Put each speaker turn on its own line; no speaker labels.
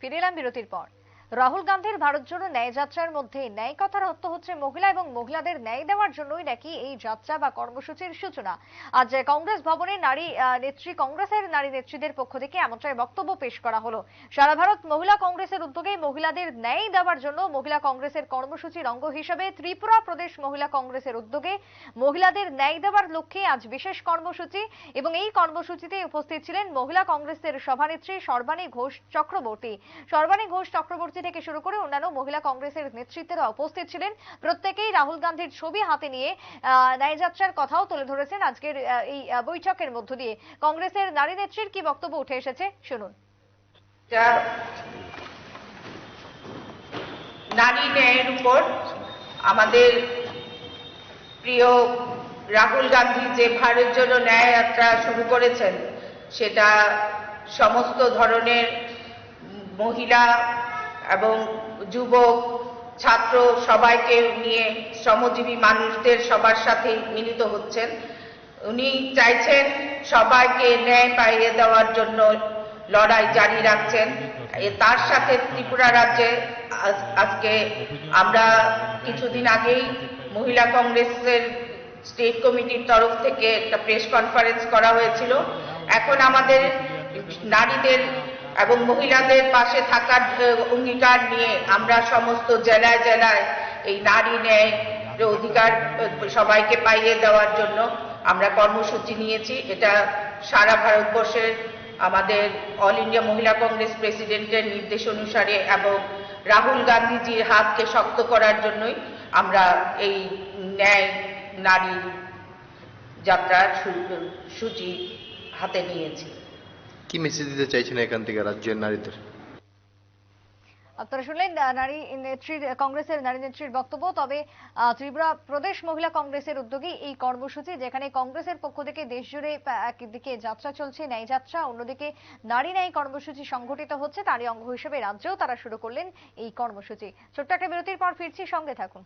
ফিরে এলাম বিরতির পর। রাহুল গান্ধীর ভারত জোড়ো ন্যায় যাত্রার মধ্যে ন্যায় কথার অর্থ হচ্ছে মহিলা এবং মহিলাদের ন্যায় দেওয়ার জন্যই নাকি এই যাত্রা বা কর্মসূচির সূচনা। আজ কংগ্রেস ভবনে নারী নেত্রী, কংগ্রেসের নারী নেত্রীদের পক্ষ থেকে এমনটাই বক্তব্য পেশ করা হলো। সারা ভারত মহিলা কংগ্রেসের উদ্যোগে মহিলাদের ন্যায় দেওয়ার জন্য মহিলা কংগ্রেসের কর্মসূচির অঙ্গ হিসেবে ত্রিপুরা প্রদেশ মহিলা কংগ্রেসের উদ্যোগে মহিলাদের ন্যায় দেওয়ার লক্ষ্যে আজ বিশেষ কর্মসূচি এবং এই কর্মসূচিতে উপস্থিত ছিলেন মহিলা কংগ্রেসের সভানেত্রী সর্বাণী ঘোষ চক্রবর্তী। সর্বাণী ঘোষ চক্রবর্তী থেকে শুরু করে অন্যান্য মহিলা কংগ্রেসের নেতৃত্বেরা উপস্থিত ছিলেন। প্রত্যেকেই রাহুল গান্ধীর ছবি হাতে নিয়ে ন্যায়যাত্রার কথাও তুলে ধরেছেন আজকের এই বৈঠকের মধ্য দিয়ে। কংগ্রেসের নারী নেত্রীর কি বক্তব্য উঠে এসেছে? শুনুন।
নারী ন্যায়ের উপর আমাদের প্রিয় রাহুল গান্ধী যে ভারত জন্য ন্যায় যাত্রা শুরু করেছেন, সেটা সমস্ত ধরনের মহিলা এবং যুবক, ছাত্র সবাইকে নিয়ে শ্রমজীবী মানুষদের সবার সাথে মিলিত হচ্ছেন। উনি চাইছেন সবাইকে ন্যায় পাইয়ে দেওয়ার জন্য লড়াই জারি রাখছেন। তার সাথে ত্রিপুরা রাজ্যে আজ- আজকে আমরা কিছুদিন আগেই মহিলা কংগ্রেসের স্টেট কমিটির তরফ থেকে একটা প্রেস কনফারেন্স করা হয়েছিল। এখন আমাদের নারীদের এবং মহিলাদের পাশে থাকার অঙ্গীকার নিয়ে আমরা সমস্ত জেলায় জেলায় এই নারী ন্যায় অধিকার সবাইকে পাইয়ে দেওয়ার জন্য আমরা কর্মসূচি নিয়েছি। এটা সারা ভারতবর্ষের আমাদের অল ইন্ডিয়া মহিলা কংগ্রেস প্রেসিডেন্টের নির্দেশ অনুসারে এবং রাহুল গান্ধীজির হাতকে শক্ত করার জন্যই আমরা এই ন্যায় নারী যাত্রার সূচি হাতে নিয়েছি।
কি মেসেজ দিতে চাইছেন এখান থেকে রাজ্যের নারীদের?
আপনারা শুনলেন নারী নেত্রীর, কংগ্রেসের নারী নেত্রীর বক্তব্য। তবে ত্রিপুরা প্রদেশ মহিলা কংগ্রেসের উদ্যোগে এই কর্মসূচি, যেখানে কংগ্রেসের পক্ষ থেকে দেশ জুড়ে একদিকে যাত্রা চলছে, ন্যায় যাত্রা, অন্যদিকে নারী ন্যায় কর্মসূচি সংগঠিত হচ্ছে। তারই অঙ্গ হিসেবে রাজ্যেও তারা শুরু করলেন এই কর্মসূচি। ছোট্ট একটা বিরতির পর ফিরছি, সঙ্গে থাকুন।